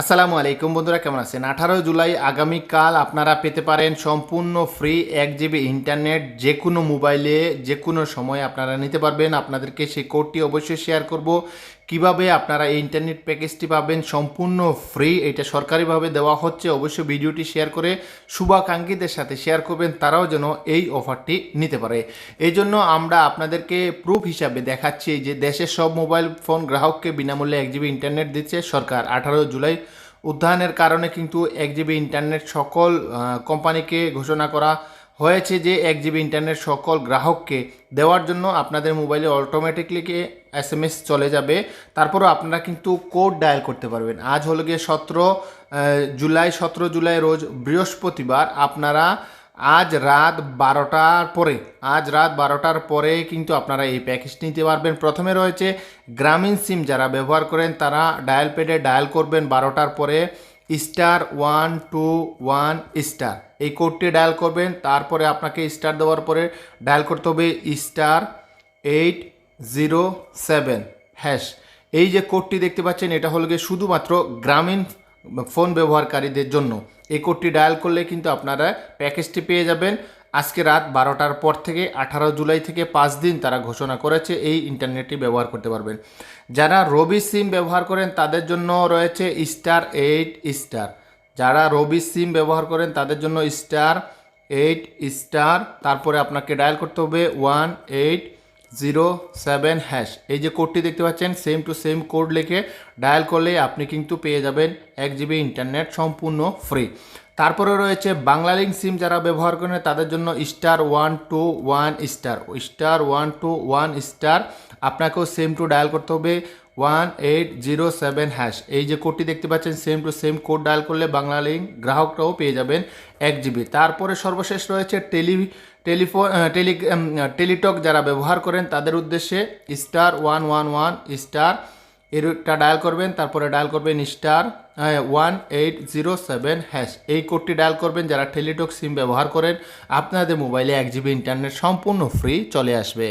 আসসালামু আলাইকুম বন্ধুরা, কেমন আছেন? আঠারো জুলাই আগামীকাল আপনারা পেতে পারেন সম্পূর্ণ ফ্রি এক জিবি ইন্টারনেট। যে কোনো মোবাইলে যে কোনো সময় আপনারা নিতে পারবেন। আপনাদেরকে সেই কোডটি অবশ্যই শেয়ার করব। কীভাবে আপনারা এই ইন্টারনেট প্যাকেজটি পাবেন, সম্পূর্ণ ফ্রি এটা সরকারিভাবে দেওয়া হচ্ছে। অবশ্যই ভিডিওটি শেয়ার করে শুভাকাঙ্ক্ষীদের সাথে শেয়ার করবেন, তারাও যেন এই অফারটি নিতে পারে। এই জন্য আমরা আপনাদেরকে প্রুফ হিসাবে দেখাচ্ছি যে দেশের সব মোবাইল ফোন গ্রাহককে বিনামূল্যে এক জিবি ইন্টারনেট দিচ্ছে সরকার। আঠারো জুলাই উদ্যানের কারণে কিন্তু এক জিবি ইন্টারনেট সকল কোম্পানিকে ঘোষণা করা হয়েছে যে এক জিবি ইন্টারনেট সকল গ্রাহককে দেওয়ার জন্য আপনাদের মোবাইলে অটোমেটিকলি এস এম এস চলে যাবে। তারপরও আপনারা কিন্তু কোড ডায়াল করতে পারবেন। আজ হলো গিয়ে সতেরো জুলাই সতেরো জুলাই রোজ বৃহস্পতিবার আপনারা আজ রাত বারোটার পরে, আজ রাত বারোটার পরে কিন্তু আপনারা এই প্যাকেজটি নিতে পারবেন। প্রথমে রয়েছে গ্রামীণ সিম যারা ব্যবহার করেন, তারা ডায়াল পেডে ডায়াল করবেন বারোটার পরে। Star one two one star. এই কোডটি ডায়াল করবেন, তারপরে আপনাকে স্টার দেওয়ার পরে ডায়াল করতে হবে star eight zero seven hash. এই যে কোডটি দেখতে পাচ্ছেন, এটা হলো গিয়ে শুধুমাত্র গ্রামীণ ফোন ব্যবহারকারীদের জন্য। এই কোডটি ডায়াল করলে কিন্তু আপনারা প্যাকেজটি পেয়ে যাবেন। আজকে রাত বারোটার পর থেকে আঠারো জুলাই থেকে পাঁচ দিন তারা ঘোষণা করেছে এই ইন্টারনেটটি ব্যবহার করতে পারবেন। যারা রবি সিম ব্যবহার করেন তাদের জন্য রয়েছে স্টার এইট স্টার। যারা রবি সিম ব্যবহার করেন তাদের জন্য স্টার এইট স্টার। তারপরে আপনাকে ডায়াল করতে হবে one eight zero seven hash. এই যে কোডটি দেখতে পাচ্ছেন, সেম টু সেম কোড লিখে ডায়াল করলে আপনি কিন্তু পেয়ে যাবেন এক জিবি ইন্টারনেট সম্পূর্ণ ফ্রি। তারপরে রয়েছে বাংলালিংক সিম যারা ব্যবহার করেন তাদের জন্য star one two one star. Star one two one star, আপনাকেও সেম টু ডায়াল করতে হবে। One eight zero seven hash এই যে কোডটি দেখতে পাচ্ছেন same to same code dial করলে বাংলালিংক গ্রাহকরাও পেয়ে যাবেন এক জিবি তারপরে সর্বশেষ রয়েছে টেলি টেলিফোন টেলি টেলিটক যারা ব্যবহার করেন, তাদের উদ্দেশ্যে star one one one star. এরটা dial করবেন, তারপরে ডায়াল করবেন star. One eight zero seven hash এই কোডটি ডায়াল করবেন, যারা টেলিটক সিম ব্যবহার করেন, আপনাদের মোবাইলে এক জিবি ইন্টারনেট সম্পূর্ণ ফ্রি চলে আসবে।